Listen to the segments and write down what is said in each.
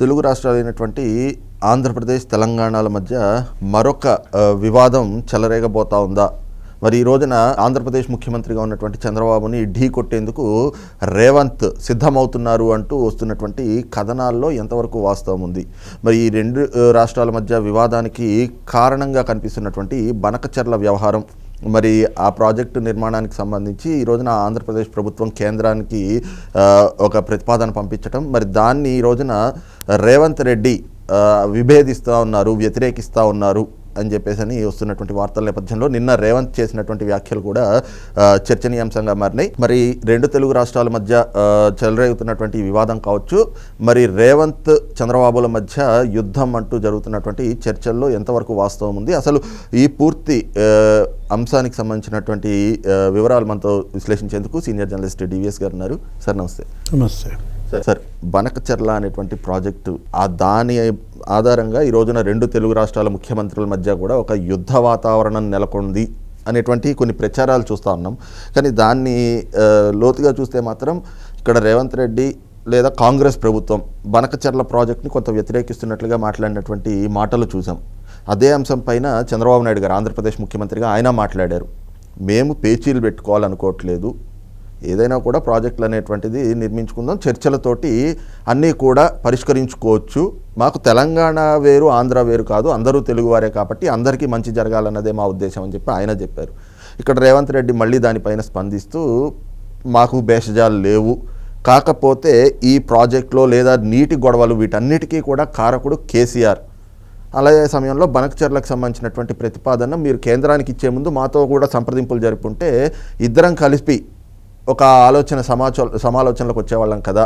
తెలుగు రాష్ట్రాలైనటువంటి ఆంధ్రప్రదేశ్ తెలంగాణల మధ్య మరొక వివాదం చెలరేగబోతా ఉందా? మరి ఈ రోజున ఆంధ్రప్రదేశ్ ముఖ్యమంత్రిగా ఉన్నటువంటి చంద్రబాబుని ఢీ కొట్టేందుకు రేవంత్ సిద్ధమవుతున్నారు అంటూ వస్తున్నటువంటి కథనాల్లో ఎంతవరకు వాస్తవం ఉంది? మరి ఈ రెండు రాష్ట్రాల మధ్య వివాదానికి కారణంగా కనిపిస్తున్నటువంటి బనకచర్ల వ్యవహారం మరి ఆ ప్రాజెక్టు నిర్మాణానికి సంబంధించి ఈ రోజున ఆంధ్రప్రదేశ్ ప్రభుత్వం కేంద్రానికి ఒక ప్రతిపాదన పంపించటం. మరి దాన్ని ఈ రోజున రేవంత్ రెడ్డి విభేదిస్తూ ఉన్నారు వ్యతిరేకిస్తూ ఉన్నారు. అని చెప్పేసి అని వస్తున్నటువంటి వార్తల నేపథ్యంలో నిన్న రేవంత్ చేసినటువంటి వ్యాఖ్యలు కూడా చర్చనీయాంశంగా మారినాయి. మరి రెండు తెలుగు రాష్ట్రాల మధ్య చెలరేగుతున్నటువంటి వివాదం కావచ్చు మరి రేవంత్ చంద్రబాబుల మధ్య యుద్ధం అంటూ జరుగుతున్నటువంటి చర్చల్లో ఎంతవరకు వాస్తవం ఉంది? అసలు ఈ పూర్తి అంశానికి సంబంధించినటువంటి వివరాలు మనతో విశ్లేషించేందుకు సీనియర్ జర్నలిస్ట్ డివిఎస్ గారు ఉన్నారు. సార్ నమస్తే. నమస్తే. సార్ బనకచర్ల అనేటువంటి ప్రాజెక్టు ఆ దాని ఆధారంగా ఈ రోజున రెండు తెలుగు రాష్ట్రాల ముఖ్యమంత్రుల మధ్య కూడా ఒక యుద్ధ వాతావరణం నెలకొంది అనేటువంటి కొన్ని ప్రచారాలు చూస్తూ ఉన్నాం. కానీ దాన్ని లోతుగా చూస్తే మాత్రం ఇక్కడ రేవంత్ రెడ్డి లేదా కాంగ్రెస్ ప్రభుత్వం బనకచర్ల ప్రాజెక్ట్ని కొంత వ్యతిరేకిస్తున్నట్లుగా మాట్లాడినటువంటి మాటలు చూసాం. అదే అంశం పైన చంద్రబాబు నాయుడు గారు ఆంధ్రప్రదేశ్ ముఖ్యమంత్రిగా ఆయన మాట్లాడారు. మేము పేచీలు పెట్టుకోవాలనుకోవట్లేదు. ఏదైనా కూడా ప్రాజెక్టులు అనేటువంటిది నిర్మించుకుందాం. చర్చలతోటి అన్నీ కూడా పరిష్కరించుకోవచ్చు. మాకు తెలంగాణ వేరు ఆంధ్ర వేరు కాదు అందరూ తెలుగువారే కాబట్టి అందరికీ మంచి జరగాలన్నదే మా ఉద్దేశం అని చెప్పి ఆయన చెప్పారు. ఇక్కడ రేవంత్ రెడ్డి మళ్ళీ దానిపైన స్పందిస్తూ మాకు భేషజాలు లేవు. కాకపోతే ఈ ప్రాజెక్టులో లేదా నీటి గొడవలు వీటన్నిటికీ కూడా కారకుడు కేసీఆర్. అలాగే సమయంలో బనక్చర్లకు సంబంధించినటువంటి ప్రతిపాదన మీరు కేంద్రానికి ఇచ్చే ముందు మాతో కూడా సంప్రదింపులు జరుపుంటే ఇద్దరం కలిపి ఒక ఆలోచన సమాచో సమాలోచనలకు వచ్చేవాళ్ళం కదా.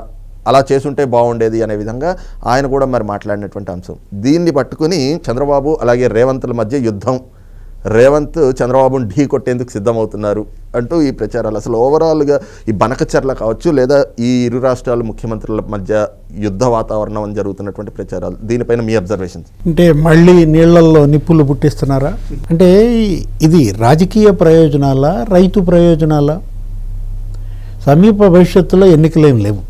అలా చేసుంటే బాగుండేది అనే విధంగా ఆయన కూడా మరి మాట్లాడినటువంటి అంశం. దీన్ని పట్టుకుని చంద్రబాబు అలాగే రేవంత్ల మధ్య యుద్ధం. రేవంత్ చంద్రబాబును ఢీ కొట్టేందుకు సిద్ధమవుతున్నారు అంటూ ఈ ప్రచారాలు. అసలు ఓవరాల్గా ఈ బనకచర్ల కావచ్చు లేదా ఈ ఇరు రాష్ట్రాల ముఖ్యమంత్రుల మధ్య యుద్ధ వాతావరణం అని జరుగుతున్నటువంటి ప్రచారాలు. దీనిపైన మీ అబ్జర్వేషన్స్. అంటే మళ్ళీ నీళ్ళల్లో నిప్పులు పుట్టిస్తున్నారా? అంటే ఇది రాజకీయ ప్రయోజనాల రైతు ప్రయోజనాల? సమీప భవిష్యత్తులో ఎన్నికలేం లేవు.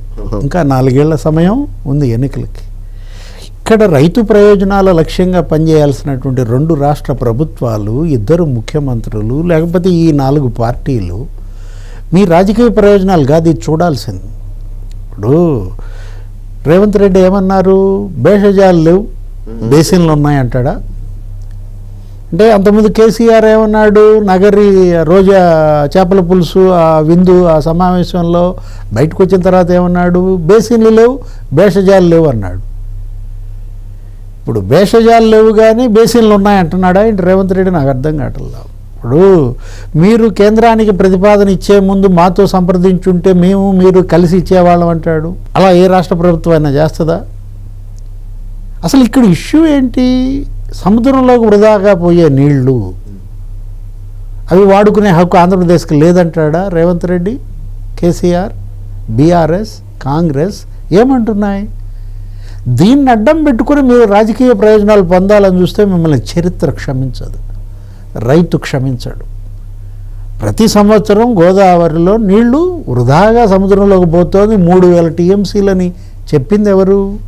ఇంకా నాలుగేళ్ళ సమయం ఉంది ఎన్నికలకి. ఇక్కడ రైతు ప్రయోజనాల లక్ష్యంగా పనిచేయాల్సినటువంటి రెండు రాష్ట్ర ప్రభుత్వాలు ఇద్దరు ముఖ్యమంత్రులు లేకపోతే ఈ నాలుగు పార్టీలు మీ రాజకీయ ప్రయోజనాలు కాదు ఇది చూడాల్సింది. ఇప్పుడు రేవంత్ రెడ్డి ఏమన్నారు? భేషజాలు లేవు. బేసిన్లు ఉన్నాయంటాడా? అంటే అంతకుముందు కేసీఆర్ ఏమన్నాడు? నగరి రోజా చేపల పులుసు ఆ విందు ఆ సమావేశంలో బయటకు వచ్చిన తర్వాత ఏమన్నాడు? బేసిన్లు లేవు భేషజాలు లేవు అన్నాడు. ఇప్పుడు భేషజాలు లేవు కానీ బేసిన్లు ఉన్నాయంటున్నాడా ఏంటి రేవంత్ రెడ్డి? నాకు అర్థం కావట్లేదు. ఇప్పుడు మీరు కేంద్రానికి ప్రతిపాదన ఇచ్చే ముందు మాతో సంప్రదించుంటే మేము మీరు కలిసి ఇచ్చేవాళ్ళం అంటాడు. అలా ఏ రాష్ట్ర ప్రభుత్వం అయినా చేస్తుందా? అసలు ఇక్కడ ఇష్యూ ఏంటి? సముద్రంలోకి వృధాగా పోయే నీళ్ళు. అవి వాడుకునే హక్కు ఆంధ్రప్రదేశ్కి లేదంటాడా Revanth Reddy KCR BRS Congress? ఏమంటున్నాయి? దీన్ని అడ్డం పెట్టుకుని మీరు రాజకీయ ప్రయోజనాలు పొందాలని చూస్తే మిమ్మల్ని చరిత్ర క్షమించదు రైతు క్షమించడు. ప్రతి సంవత్సరం గోదావరిలో నీళ్ళు వృధాగా సముద్రంలోకి పోతోంది మూడు వేల టీఎంసీలని. చెప్పింది ఎవరు?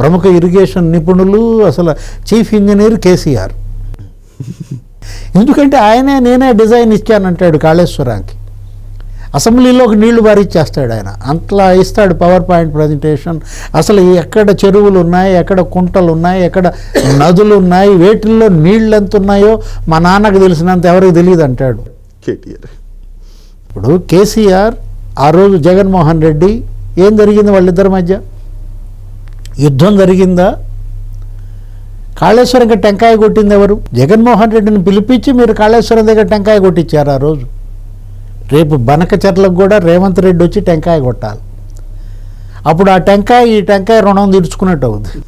ప్రముఖ ఇరిగేషన్ నిపుణులు అసలు చీఫ్ ఇంజనీర్ కేసీఆర్. ఎందుకంటే ఆయనే నేనే డిజైన్ ఇచ్చానంటాడు కాళేశ్వరానికి. అసెంబ్లీలోకి నీళ్ళు బారిచ్చేస్తాడు ఆయన. అట్లా ఇస్తాడు పవర్ పాయింట్ ప్రజెంటేషన్. అసలు ఎక్కడ చెరువులు ఉన్నాయి ఎక్కడ కుంటలు ఉన్నాయి ఎక్కడ నదులు ఉన్నాయి వేటిల్లో నీళ్ళు ఎంత ఉన్నాయో మా నాన్నకు తెలిసినంత ఎవరికి తెలియదు అంటాడు. కేటీఆర్. ఇప్పుడు కేసీఆర్ ఆ రోజు జగన్మోహన్ రెడ్డి ఏం జరిగింది వాళ్ళిద్దరి మధ్య? యుద్ధం జరిగిందా? కాళేశ్వరంకి టెంకాయ కొట్టింది ఎవరు? జగన్మోహన్ రెడ్డిని పిలిపించి మీరు కాళేశ్వరం దగ్గర టెంకాయ కొట్టించారు ఆ రోజు. రేపు బనకచర్లకు కూడా రేవంత్ రెడ్డి వచ్చి టెంకాయ కొట్టాలి. అప్పుడు ఆ టెంకాయ ఈ టెంకాయ రుణం తీర్చుకున్నట్టు అవుతుంది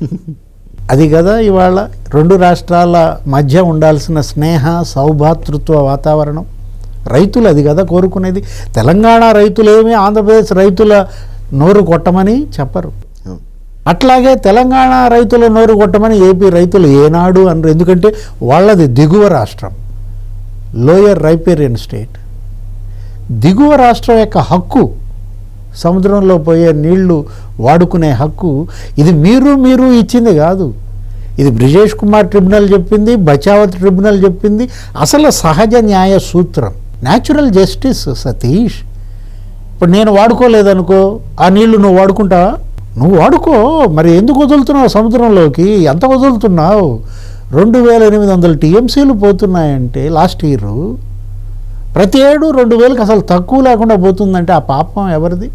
అది కదా ఇవాళ రెండు రాష్ట్రాల మధ్య ఉండాల్సిన స్నేహ సౌభాతృత్వ వాతావరణం. రైతులు అది కదా కోరుకునేది. తెలంగాణ రైతులేమి ఆంధ్రప్రదేశ్ రైతుల నోరు కొట్టమని చెప్పరు. అట్లాగే తెలంగాణ రైతుల నోరు కొట్టమని ఏపీ రైతులు ఏనాడు అన్నారు ఎందుకంటే వాళ్ళది దిగువ రాష్ట్రం. Lower riparian state. దిగువ రాష్ట్రం యొక్క హక్కు సముద్రంలో పోయే నీళ్ళు వాడుకునే హక్కు ఇది మీరు మీరు ఇచ్చింది కాదు. ఇది బ్రిజేష్ కుమార్ ట్రిబ్యునల్ చెప్పింది బచావత్ ట్రిబ్యునల్ చెప్పింది. అసలు సహజ న్యాయ సూత్రం న్యాచురల్ జస్టిస్ సతీష్. ఇప్పుడు నేను వాడుకోలేదనుకో ఆ నీళ్ళు నువ్వు వాడుకుంటావా? నువ్వు వాడుకో మరి ఎందుకు వదులుతున్నావు సముద్రంలోకి? ఎంత వదులుతున్నావు? రెండు వేల ఎనిమిది వందల టీఎంసీలు పోతున్నాయంటే లాస్ట్ ఇయర్. ప్రతి ఏడు రెండు వేలకు అసలు తక్కువ లేకుండా పోతుందంటే ఆ పాపం ఎవరిది?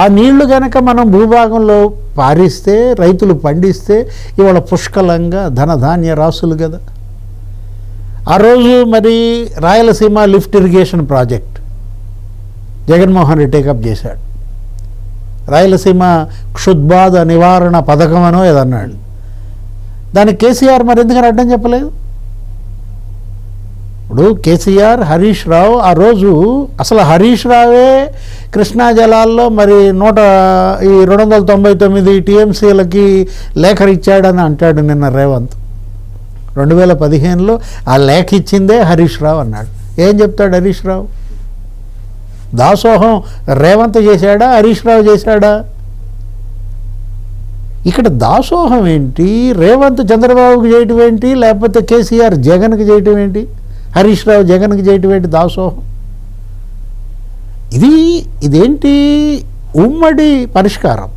ఆ నీళ్ళు కనుక మనం భూభాగంలో పారిస్తే రైతులు పండిస్తే ఇవాళ పుష్కలంగా ధనధాన్య రాసులు కదా. ఆ రోజు మరి Rayalaseema lift irrigation project Jaganmohan Reddy take up చేశాడు. రాయలసీమ క్షుద్బాధ నివారణ పథకం అనో ఏదన్నాడు. దానికి కేసీఆర్ మరి ఎందుకని అడ్డం చెప్పలేదు? ఇప్పుడు కేసీఆర్ హరీష్ రావు ఆ రోజు అసలు హరీష్ రావే కృష్ణా జలాల్లో మరి నూట ఈ రెండు వందల తొంభై తొమ్మిది టీఎంసీలకి లేఖ ఇచ్చాడని అంటాడు నిన్న రేవంత్. రెండు వేల పదిహేనులో ఆ లేఖ ఇచ్చిందే హరీష్ రావు అన్నాడు. ఏం చెప్తాడు హరీష్ రావు? దాసోహం రేవంత్ చేశాడా హరీష్ రావు చేశాడా? ఇక్కడ దాసోహం ఏంటి? రేవంత్ చంద్రబాబుకి చేయటం ఏంటి? లేకపోతే కేసీఆర్ జగన్కి చేయటం ఏంటి? హరీష్ రావు జగన్కి చేయటం ఏంటి దాసోహం? ఇది ఇదేంటి? ఉమ్మడి పరిష్కారం.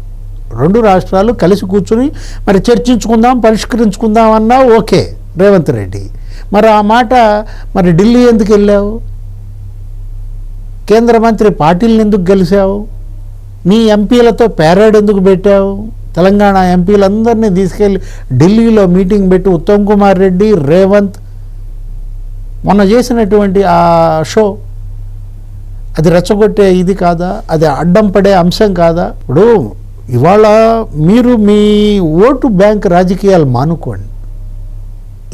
రెండు రాష్ట్రాలు కలిసి కూర్చుని మరి చర్చించుకుందాం పరిష్కరించుకుందాం అన్నా ఓకే రేవంత్ రెడ్డి. మరి ఆ మాట మరి ఢిల్లీ ఎందుకు వెళ్ళావు? కేంద్ర మంత్రి పాటిల్ని ఎందుకు గెలిచావు? నీ ఎంపీలతో పేరాడ్ ఎందుకు పెట్టావు? తెలంగాణ ఎంపీలందరినీ తీసుకెళ్ళి ఢిల్లీలో మీటింగ్ పెట్టి ఉత్తమ్ కుమార్ రెడ్డి రేవంత్ మొన్న చేసినటువంటి ఆ షో అది రెచ్చగొట్టే ఇది కాదా? అది అడ్డం పడే అంశం కాదా? ఇప్పుడు ఇవాళ మీరు మీ ఓటు బ్యాంక్ రాజకీయాలు మానుకోండి.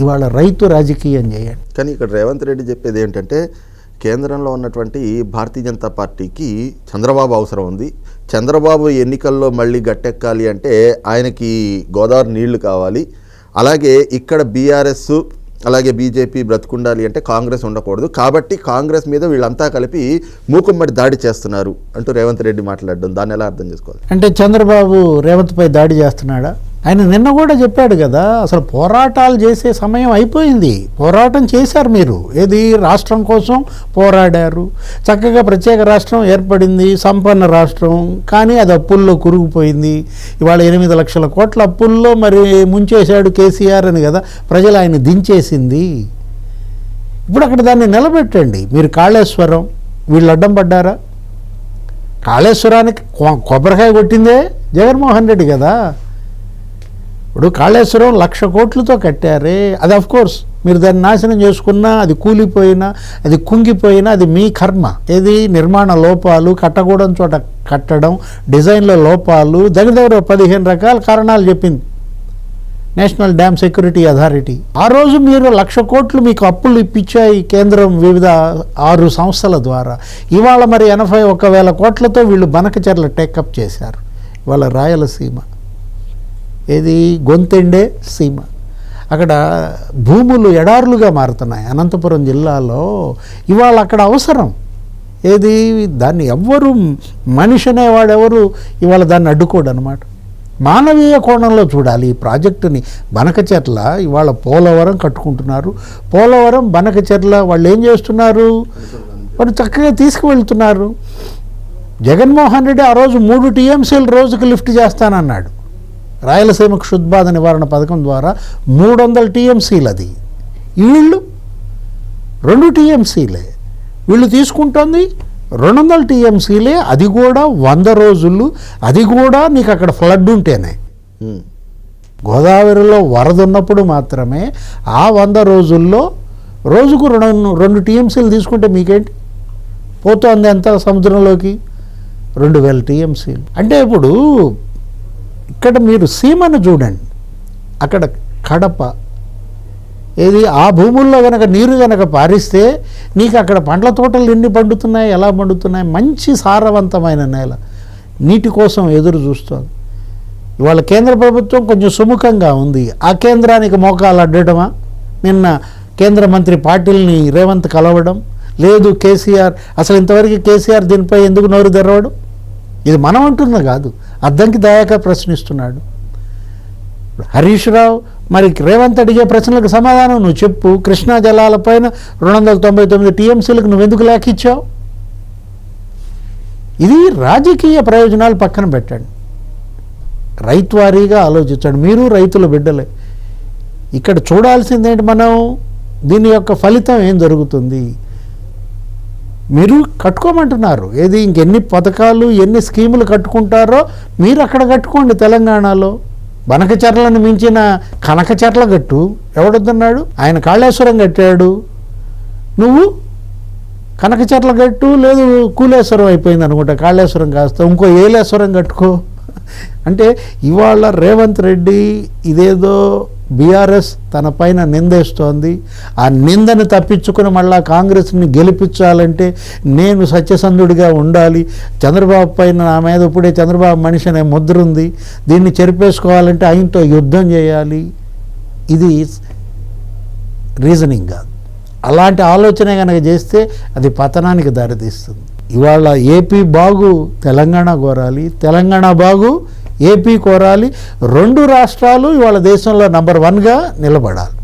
ఇవాళ రైతు రాజకీయం చేయండి. కానీ ఇక్కడ రేవంత్ రెడ్డి చెప్పేది ఏంటంటే కేంద్రంలో ఉన్నటువంటి భారతీయ జనతా పార్టీకి చంద్రబాబు అవసరం ఉంది. చంద్రబాబు ఎన్నికల్లో మళ్ళీ గట్టెక్కాలి అంటే ఆయనకి గోదావరి నీళ్ళు కావాలి. అలాగే ఇక్కడ బీఆర్ఎస్ అలాగే బీజేపీ బ్రతుకుండాలి అంటే కాంగ్రెస్ ఉండకూడదు. కాబట్టి కాంగ్రెస్ మీద వీళ్ళంతా కలిపి మూకుమ్మడి దాడి చేస్తున్నారు అంటూ రేవంత్ రెడ్డి మాట్లాడడం. దాన్ని ఎలా అర్థం చేసుకోవాలి? అంటే చంద్రబాబు రేవంత్పై దాడి చేస్తున్నాడా? ఆయన నిన్న కూడా చెప్పాడు కదా అసలు పోరాటాలు చేసే సమయం అయిపోయింది. పోరాటం చేశారు మీరు. ఏది? రాష్ట్రం కోసం పోరాడారు. చక్కగా ప్రత్యేక రాష్ట్రం ఏర్పడింది సంపన్న రాష్ట్రం. కానీ అది అప్పుల్లో కురుగుపోయింది. ఇవాళ ఎనిమిది లక్షల కోట్ల అప్పుల్లో మరి ముంచేశాడు కేసీఆర్ అని కదా ప్రజలు ఆయన దించేసింది. ఇప్పుడు అక్కడ దాన్ని నిలబెట్టండి. మీరు కాళేశ్వరం వీళ్ళు అడ్డం పడ్డారా? కాళేశ్వరానికి కొ- కొబ్బరికాయ కొట్టిందే జగన్మోహన్ రెడ్డి కదా. ఇప్పుడు కాళేశ్వరం లక్ష కోట్లతో కట్టారే. అది అఫ్ కోర్స్ మీరు దాన్ని నాశనం చేసుకున్నా అది కూలిపోయినా అది కుంగిపోయినా అది మీ కర్మ. ఏది? నిర్మాణ లోపాలు కట్టకూడని చోట కట్టడం డిజైన్ల లోపాలు దగ్గర దగ్గర పదిహేను రకాల కారణాలు చెప్పింది. National dam security authority. ఆ రోజు మీరు లక్ష కోట్లు మీకు అప్పులు ఇప్పించాయి కేంద్రం వివిధ ఆరు సంస్థల ద్వారా. ఇవాళ మరి ఎనభై ఒక వేల కోట్లతో వీళ్ళు బనకచర్ల టేకప్ చేశారు. ఇవాళ రాయలసీమ. ఏది? గొంతెండే సీమ. అక్కడ భూములు ఎడారులుగా మారుతున్నాయి. అనంతపురం జిల్లాలో ఇవాళ అక్కడ అవసరం. ఏది? దాన్ని ఎవ్వరు మనిషి అనేవాడెవరు ఇవాళ దాన్ని అడ్డుకోడు అనమాట మానవీయ కోణంలో చూడాలి. ఈ ప్రాజెక్టుని బనకచెర్ల ఇవాళ పోలవరం కట్టుకుంటున్నారు. పోలవరం బనకచెర్ల వాళ్ళు ఏం చేస్తున్నారు? వాళ్ళు చక్కగా తీసుకువెళ్తున్నారు. జగన్మోహన్ రెడ్డి ఆ రోజు మూడు టీఎంసీలు రోజుకు లిఫ్ట్ చేస్తానన్నాడు. రాయలసీమ క్షుద్బాధ నివారణ పథకం ద్వారా మూడు వందల టీఎంసీలు అది వీళ్ళు రెండు టీఎంసీలే. వీళ్ళు తీసుకుంటోంది రెండు వందల టీఎంసీలే. అది కూడా వంద రోజులు. అది కూడా నీకు అక్కడ ఫ్లడ్ ఉంటేనే. గోదావరిలో వరద ఉన్నప్పుడు మాత్రమే ఆ వంద రోజుల్లో రోజుకు రెండు రెండు టీఎంసీలు తీసుకుంటే మీకేంటి? పోతోంది ఎంత సముద్రంలోకి? రెండు వేల టీఎంసీలు. అంటే ఇప్పుడు ఇక్కడ మీరు సీమను చూడండి. అక్కడ కడప. ఏది? ఆ భూముల్లో కనుక నీరు కనుక పారిస్తే నీకు అక్కడ పండ్ల తోటలు ఎన్ని పండుతున్నాయి? ఎలా పండుతున్నాయి? మంచి సారవంతమైన నేల. నీటి కోసం ఎదురు చూస్తుంది. ఇవాళ కేంద్ర ప్రభుత్వం కొంచెం సుముఖంగా ఉంది. ఆ కేంద్రానికి మోకాలు అడ్డటమా? నిన్న కేంద్ర మంత్రి పాటిల్ని రేవంత్ కలవడం. లేదు కేసీఆర్. అసలు ఇంతవరకు కేసీఆర్ దీనిపై ఎందుకు నోరు తెరవడు? ఇది మనం అంటున్నా కాదు. అద్దంకి దాయాక ప్రశ్నిస్తున్నాడు. హరీష్ రావు మరి రేవంత్ అడిగే ప్రశ్నలకు సమాధానం నువ్వు చెప్పు. కృష్ణా జలాలపైన రెండు వందల తొంభై తొమ్మిది టీఎంసీలకు నువ్వు ఎందుకు లేఖ ఇది రాజకీయ ప్రయోజనాలు పక్కన పెట్టండి. రైతు వారీగా ఆలోచించండి. మీరు రైతుల బిడ్డలే. ఇక్కడ చూడాల్సిందేంటి మనం? దీని యొక్క ఫలితం ఏం జరుగుతుంది? మీరు కట్టుకోమంటున్నారు. ఏది ఇంకెన్ని పథకాలు ఎన్ని స్కీములు కట్టుకుంటారో మీరు అక్కడ కట్టుకోండి తెలంగాణలో. బనకచెర్లను మించిన కనకచెర్ల గట్టు ఎవడొద్దన్నాడు? ఆయన కాళేశ్వరం కట్టాడు. నువ్వు కనకచెర్ల గట్టు లేదు కూలేశ్వరం అయిపోయింది అనుకుంటా. కాళేశ్వరం కాస్త ఇంకో ఏలేశ్వరం కట్టుకో. అంటే ఇవాళ రేవంత్ రెడ్డి ఇదేదో బీఆర్ఎస్ తన పైన నిందేస్తోంది. ఆ నిందను తప్పించుకుని మళ్ళా కాంగ్రెస్ని గెలిపించాలంటే నేను సత్యసంధుడిగా ఉండాలి. చంద్రబాబు పైన నా మీద ఇప్పుడే చంద్రబాబు మనిషి అనే ముద్ర ఉంది. దీన్ని చెరిపేసుకోవాలంటే ఆయనతో యుద్ధం చేయాలి. ఇది రీజనింగ్ కాదు. అలాంటి ఆలోచన కనుక చేస్తే అది పతనానికి దారితీస్తుంది. ఇవాళ ఏపీ బాగు తెలంగాణ కోరాలి తెలంగాణ బాగు ఏపీ కోరాలి. రెండు రాష్ట్రాలు ఇవాళ దేశంలో నంబర్ వన్గా నిలబడాలి.